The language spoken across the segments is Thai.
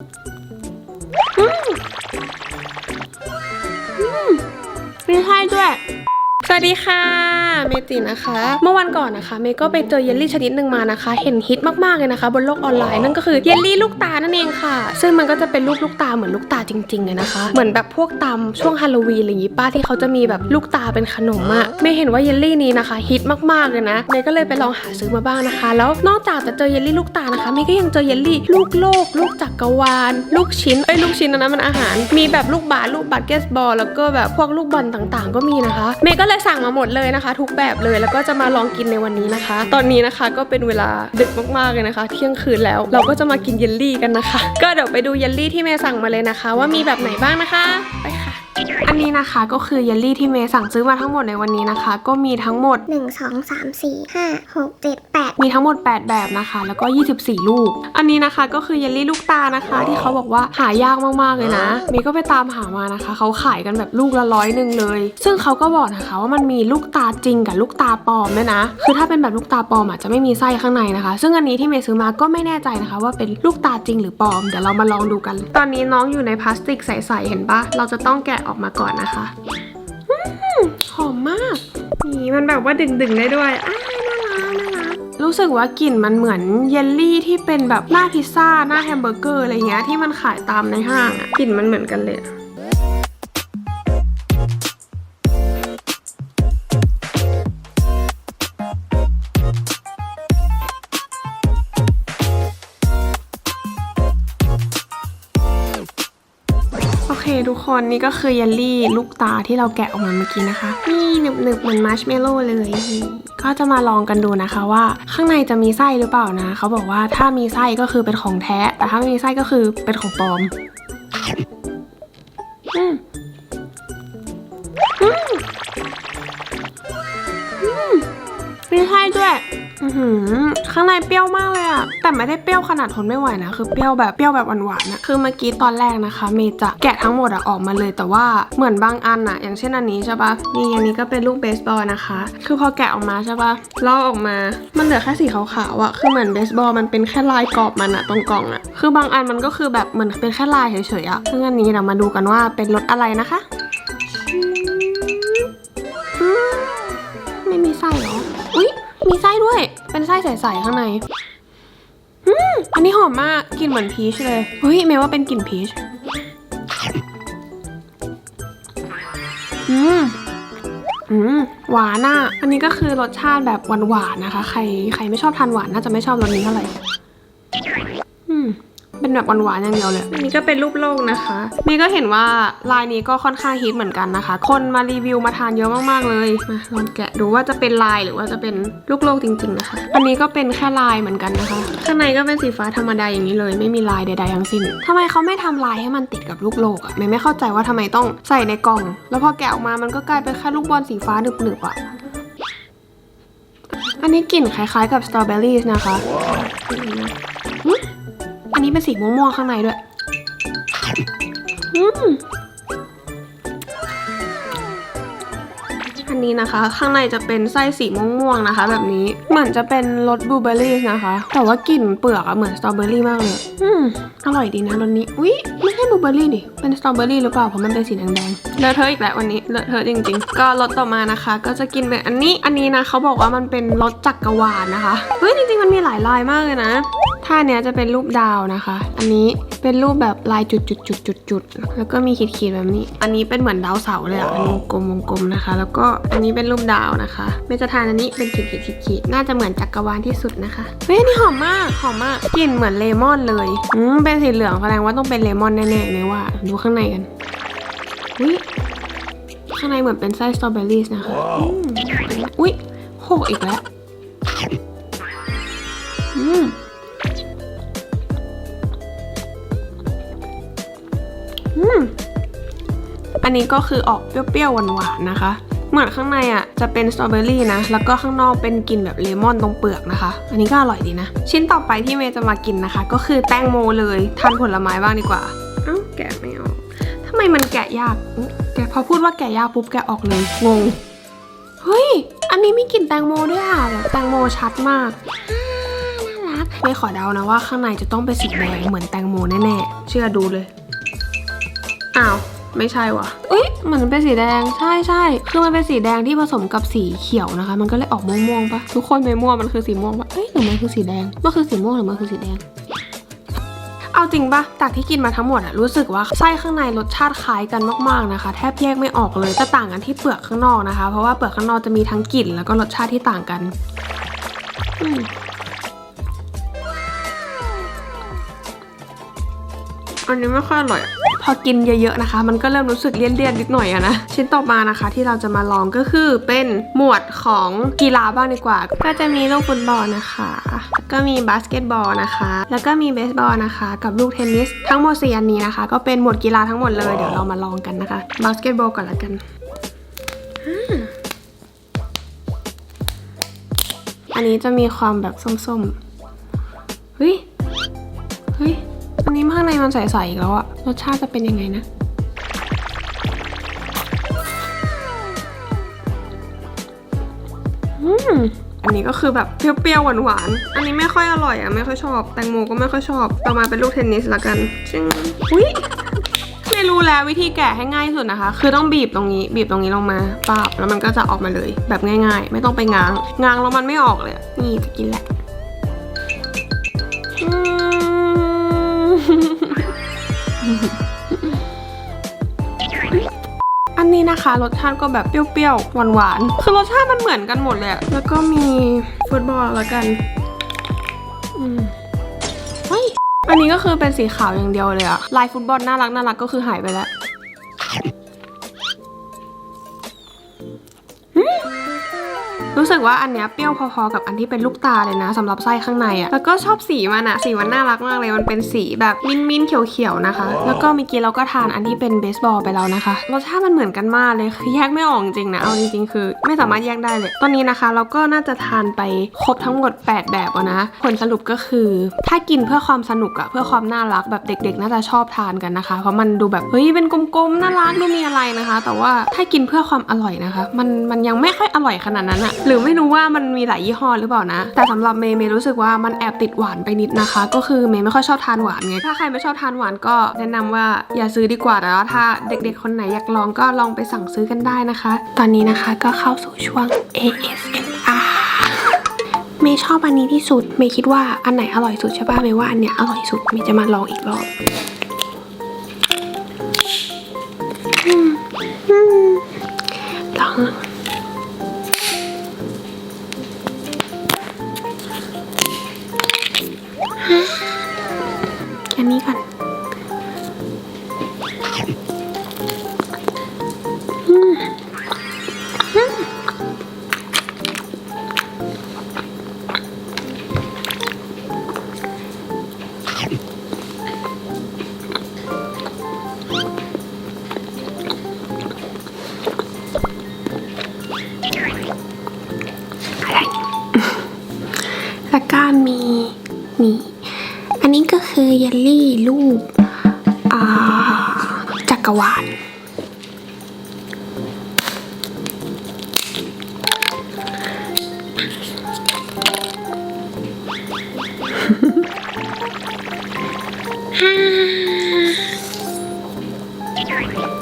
อืมอืมมีไสวัสดีค่ะเมตินะคะ เมื่อวันก่อนนะคะเมย์ก็ไปเจอเยลลี่ชนิดหนึ่งมานะคะ เห็นฮิตมากๆเลยนะคะ บนโลกออนไลน์นั่นก็คือเยลลี่ลูกตานั่นเองค่ะ ซึ่งมันก็จะเป็นรูปลูกตาเหมือนลูกตาจริงๆเลยนะคะ เหมือนแบบพวกตามช่วงฮาโลวีนอะไรอย่างงี้ป้าที่เขาจะมีแบบลูกตาเป็นขนมอะเมย์เห็นว่าเยลลี่นี้นะคะฮิตมากๆเลยนะเมย์ก็เลยไปลองหาซื้อมาบ้างนะคะ แล้วนอกจากจะเจอเยลลี่ลูกตานะคะเมย์ก็ยังเจอเยลลี่ลูกโลก ลูกจักรวาลลูกชิ้นเอ้ยลูกชิ้นอันนั้นมันอาหาร มีแบบลูกบาสลูกบาสเกตบอลแล้วก็แบบพวกลูกบอลต่างๆ ก็มีนะคะ เมย์ก็เลยสั่งมาหมดเลยนะคะ ทุกแบบเลยแล้วก็จะมาลองกินในวันนี้นะคะ ตอนนี้นะคะก็เป็นเวลาดึกมากๆเลยนะคะ เที่ยงคืนแล้วเราก็จะมากินเยลลี่กันนะคะ ก็เดี๋ยวไปดูเยลลี่ที่เมย์สั่งมาเลยนะคะ ว่ามีแบบไหนบ้างนะคะไปค่ะ อันนี้นะคะก็คือเยลลี่ที่เมย์สั่งซื้อมาทั้งหมดในวันนี้นะคะ ก็มีทั้งหมดหนึ่งสองสามสี่ห้าหกเจ็ดแปดมีทั้งหมด 8 แบบนะคะ แล้วก็ 24 ลูก อันนี้นะคะก็คือเยลลี่ลูกตานะคะ ที่เขาบอกว่าหายากมากๆเลยนะ เมย์ก็ไปตามหามานะคะ เขาขายกันแบบลูกละร้อยหนึ่งเลย ซึ่งเขาก็บอกนะคะว่ามันมีลูกตาจริงกับลูกตาปลอมด้วยนะ คือถ้าเป็นแบบลูกตาปลอมอะจะไม่มีไส้ข้างในนะคะ ซึ่งอันนี้ที่เมย์ซื้อมาก็ไม่แน่ใจนะคะ ว่าเป็นลูกตาจริงหรือปลอม เดี๋ยวเรามาลองดูกัน ตอนนี้น้องอยู่ในพลาสติกใสๆเห็นปะเราจะต้องแกะออกมาก่อนนะคะอืมหอมมาก นี่มันแบบว่าดึงๆได้ด้วยอ้ายน่ารักน่ารักรู้สึกว่ากลิ่นมันเหมือนเยลลี่ที่เป็นแบบหน้าพิซซ่าหน้าแฮมเบอร์เกอร์อะไรเงี้ยที่มันขายตามในห้างอะกลิ่นมันเหมือนกันเลย ทุกคนนี่ก็คือเยลลี่ลูกตาที่เราแกะออกมาเมื่อกี้นะคะ นี่หนึบๆเหมือนมาร์ชเมลโล่เลย ก็จะมาลองกันดูนะคะว่าข้างในจะมีไส้หรือเปล่านะ เขาบอกว่าถ้ามีไส้ก็คือเป็นของแท้ แต่ถ้าไม่มีไส้ก็คือเป็นของปลอมอืมอืมมีไส้ด้วย ข้างในเปรี้ยวมากเลยอะแต่ไม่ได้เปรี้ยวขนาดทนไม่ไหวนะ คือเปรี้ยวแบบเปรี้ยวแบบหวานๆนะคือเมื่อกี้ตอนแรกนะคะ เมย์จะแกะทั้งหมดอะออกมาเลย แต่ว่าเหมือนบางอันอะอย่างเช่นอันนี้ใช่ปะนี่อันนี้ก็เป็นลูกเบสบอลนะคะ คือพอแกะออกมาใช่ปะลอกออกมา มันเหลือแค่สีขาวๆอะคือเหมือนเบสบอลมันเป็นแค่ลายกรอบมันอะตรงกล่องอะคือบางอันมันก็คือแบบเหมือนเป็นแค่ลายเฉยๆอะซึ่งอันนี้เดี๋ยวมาดูกันว่าเป็นรสอะไรนะคะไม่มีไส้เหรอ อุ๊ย มีไส้ด้วย ไส้ใสๆข้างในอืมอันนี้หอมมากกลิ่นเหมือนพีชเลยเฮ้ยเมย์ว่าเป็นกลิ่นพีชอืมอืมหวานอะ อันนี้ก็คือรสชาติแบบหวานๆนะคะ ใครใครไม่ชอบทานหวานน่าจะไม่ชอบรสนี้เท่าไหร่ เป็นแบบหวานๆอย่างเดียวเลยอันนี้ก็เป็นรูปโลกนะคะ นี่ก็เห็นว่าลายนี้ก็ค่อนข้างฮิตเหมือนกันนะคะ คนมารีวิวมาทานเยอะมากๆเลยมาลองแกะดูว่าจะเป็นลายหรือว่าจะเป็นลูกโลกจริง ๆนะคะ อันนี้ก็เป็นแค่ลายเหมือนกันนะคะ ข้างในก็เป็นสีฟ้าธรรมดาอย่างนี้เลย ไม่มีลายใดๆทั้งสิ้นทำไมเขาไม่ทำลายให้มันติดกับลูกโลกอะไม่ไม่เข้าใจว่าทำไมต้องใส่ในกล่อง แล้วพอแกะออกมามันก็กลายเป็นแค่ลูกบอลสีฟ้าหนึบๆอะอันนี้กลิ่นคล้ายๆกับสตรอเบอรี่นะคะอืมอั นี้เป็นสีม่วงๆข้างในด้วย อืมอันนี้นะคะ ข้างในจะเป็นไส้สีม่วงๆนะคะ แบบนี้เหมือนจะเป็นรสบลูเบอร์รี่นะคะ แต่ว่ากลิ่นเปลือกอะเหมือนสตรอเบอรี่มากเลย อืมอร่อยดีนะรสนี้อุ๊ยไม่ใช่บลูเบอร์รี่ดิเป็นสตรอเบอรี่หรือเปล่าเพราะมันเป็นสีแดงๆเลอะเทอะอีกแล้ววันนี้เลอะเทอะจริงๆ ก็รสต่อมานะคะ ก็จะกินเป็นอันนี้อันนี้นะเขาบอกว่ามันเป็นรสจักรวาลนะคะเฮ้ยจริงๆมันมีหลายลายมากเลยนะ ท่าเนี้ยจะเป็นรูปดาวนะคะ อันนี้เป็นรูปแบบลายจุดจุดจุดจุดจุดๆๆๆแล้วก็มีขีดๆแบบนี้ อันนี้เป็นเหมือนดาวเสาร์เลยอะเป็นวงกลมวงกลมนะคะ แล้วก็อันนี้เป็นรูปดาวนะคะเมจะทานอันนี้เป็นขีดขีดขีดขีดๆน่าจะเหมือนจักรวาลที่สุดนะคะเฮ้ยอันนี่หอมมากหอมมากกลิ่นเหมือนเลมอนเลยอืมเป็นสีเหลืองแสดงว่าต้องเป็นเลมอนแน่ๆเลยว่า ดูข้างในกันอุ้ยข้างในเหมือนเป็นไส้สตรอเบอรี่นะคะอืมอุ้ยหกอีกแล้ว อันนี้ก็คือออกเปรี้ยวๆหวานๆนะคะ เหมือนข้างในอะจะเป็นสตรอเบอรี่นะ แล้วก็ข้างนอกเป็นกลิ่นแบบเลมอนตรงเปลือกนะคะ อันนี้ก็อร่อยดีนะ ชิ้นต่อไปที่เมย์จะมากินนะคะ ก็คือแตงโมเลยทานผลไม้บ้างดีกว่าเอ้าแกะไม่ออกทำไมมันแกะยากแกะพอพูดว่าแกะยากปุ๊บแกะออกเลยงงเฮ้ยอันนี้มีกลิ่นแตงโมด้วยอะแบบแตงโมชัดมากน่ารักไม่ขอเดานะว่าข้างในจะต้องเป็นสีแดงเหมือนแตงโมแน่ๆเชื่อดูเลยอ้าว ไม่ใช่วะเอ้ยเหมือนเป็นสีแดงใช่ใช่คือมันเป็นสีแดงที่ผสมกับสีเขียวนะคะ มันก็เลยออกม่วงๆปะทุกคนไม่ม่วงมันคือสีม่วงปะเอ้ยหรือมันคือสีแดงมันคือสีม่วงหรือมันคือสีแดงเอาจริงปะจากที่กินมาทั้งหมดอะรู้สึกว่าไส้ข้างในรสชาติคล้ายกันมากๆนะคะ แทบแยกไม่ออกเลยจะต่างกันที่เปลือกข้างนอกนะคะ เพราะว่าเปลือกข้างนอกจะมีทั้งกลิ่นแล้วก็รสชาติที่ต่างกัน อันนี้ไม่ค่อยอร่อย พอกินเยอะๆนะคะ มันก็เริ่มรู้สึกเลี่ยนๆนิดหน่อยอะนะ ชิ้นต่อมานะคะที่เราจะมาลองก็คือเป็นหมวดของกีฬาบ้างดีกว่า ก็จะมีลูกฟุตบอลนะคะก็มีบาสเกตบอลนะคะ แล้วก็มีเบสบอลนะคะ กับลูกเทนนิส ทั้งหมดสี่อันนี้นะคะ ก็เป็นหมวดกีฬาทั้งหมดเลยเดี๋ยวเรามาลองกันนะคะบาสเกตบอลก่อนละกันอันนี้จะมีความแบบส้มๆเฮ้ยเฮ้ย อันนี้ข้างในมันใสๆอีกแล้วอะรสชาติจะเป็นยังไงนะ อืม อันนี้ก็คือแบบเปรี้ยวๆหวานๆ อันนี้ไม่ค่อยอร่อยอะไม่ค่อยชอบ แตงโมก็ไม่ค่อยชอบ ต่อมาเป็นลูกเทนนิสละกันจึงอุ้ยไม่รู้แล้ววิธีแกะให้ง่ายสุดนะคะ คือต้องบีบตรงนี้ บีบตรงนี้ลงมาปาบแล้วมันก็จะออกมาเลย แบบง่าย ๆ ไม่ต้องไปง้าง ง้างแล้วมันไม่ออกเลย นี่จะกินแหละ อันนี้นะคะรสชาติก็แบบเปรี้ยวๆ หวานๆ คือรสชาติมันเหมือนกันหมดเลยแล้วก็มีฟุตบอลแล้วกันอืมเฮ้ยอันนี้ก็คือเป็นสีขาวอย่างเดียวเลยอะลายฟุตบอลน่ารักน่ารักก็คือหายไปแล้ว รู้สึกว่าอันเนี้ยเปรี้ยวพอๆกับอันที่เป็นลูกตาเลยนะสำหรับไส้ข้างในอะแล้วก็ชอบสีมันอะสีมันน่ารักมากเลยมันเป็นสีแบบมิ้นมิ้นๆเขียวๆนะคะ แล้วก็เมื่อกี้เราก็ทานอันที่เป็นเบสบอลไปแล้วนะคะรสชาติมันเหมือนกันมากเลยคือแยกไม่ออกจริงๆนะเอาจริงๆคือ ไม่สามารถแยกได้เลย ตอนนี้นะคะ เราก็น่าจะทานไปครบทั้งหมด 8 แบบอะนะ ผลสรุปก็คือ ถ้ากินเพื่อความสนุกอะเพื่อความน่ารักแบบเด็ก ๆ น่าจะชอบทานกันนะคะ เพราะมันดูแบบเฮ้ยเป็นกลมๆน่ารักดูมีอะไรนะคะ แต่ว่าถ้ากินเพื่อความอร่อยนะคะ มันมันยังไม่ค่อยอร่อยขนาดนั้นอะหรือไม่รู้ว่ามันมีหลายยี่ห้อหรือเปล่านะ แต่สำหรับเมย์เมย์รู้สึกว่ามันแอบติดหวานไปนิดนะคะ ก็คือเมย์ไม่ค่อยชอบทานหวานไงถ้าใครไม่ชอบทานหวานก็แนะนำว่าอย่าซื้อดีกว่าแต่ว่าถ้าเด็กๆคนไหนอยากลองก็ลองไปสั่งซื้อกันได้นะคะ ตอนนี้นะคะก็เข้าสู่ช่วง ASMR เมย์ชอบอันนี้ที่สุด เมย์คิดว่าอันไหนอร่อยสุดใช่ป่ะ เมย์ว่าอันเนี้ยอร่อยสุด เมย์จะมาลองอีกรอบลอง อันนี้ก็คือเยลลี่รูปอ่าจักรวาลฮ่า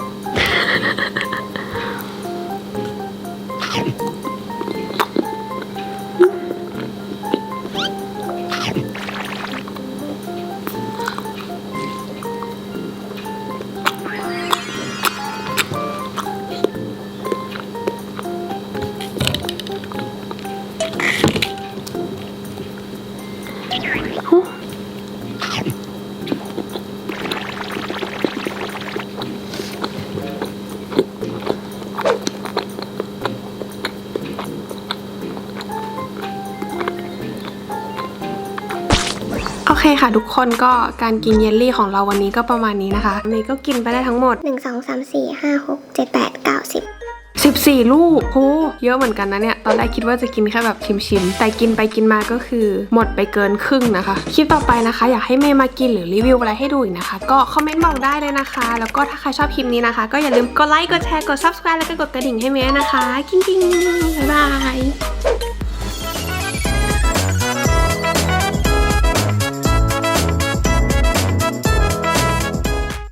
คค่ะทุกคนก็การกินเยลลี่ของเราวันนี้ก็ประมาณนี้นะคะเมย์ก็กินไปได้ทั้งหมดหนึ่งสองสามสี่ห้าหกเจ็ดแปดเก้าสิบ14 ลูกโหเยอะเหมือนกันนะเนี่ย ตอนแรกคิดว่าจะกินแค่แบบชิมๆ แต่กินไปกินมาก็คือหมดไปเกินครึ่งนะคะ คลิปต่อไปนะคะ อยากให้เมย์มากินหรือรีวิวอะไรให้ดูอีกนะคะ ก็คอมเมนต์บอกได้เลยนะคะ แล้วก็ถ้าใครชอบคลิปนี้นะคะ ก็อย่าลืมกดไลค์ กดแชร์ กด subscribe แล้วก็กดกระดิ่งให้เมย์นะคะ กิ้งๆบ๊ายบาย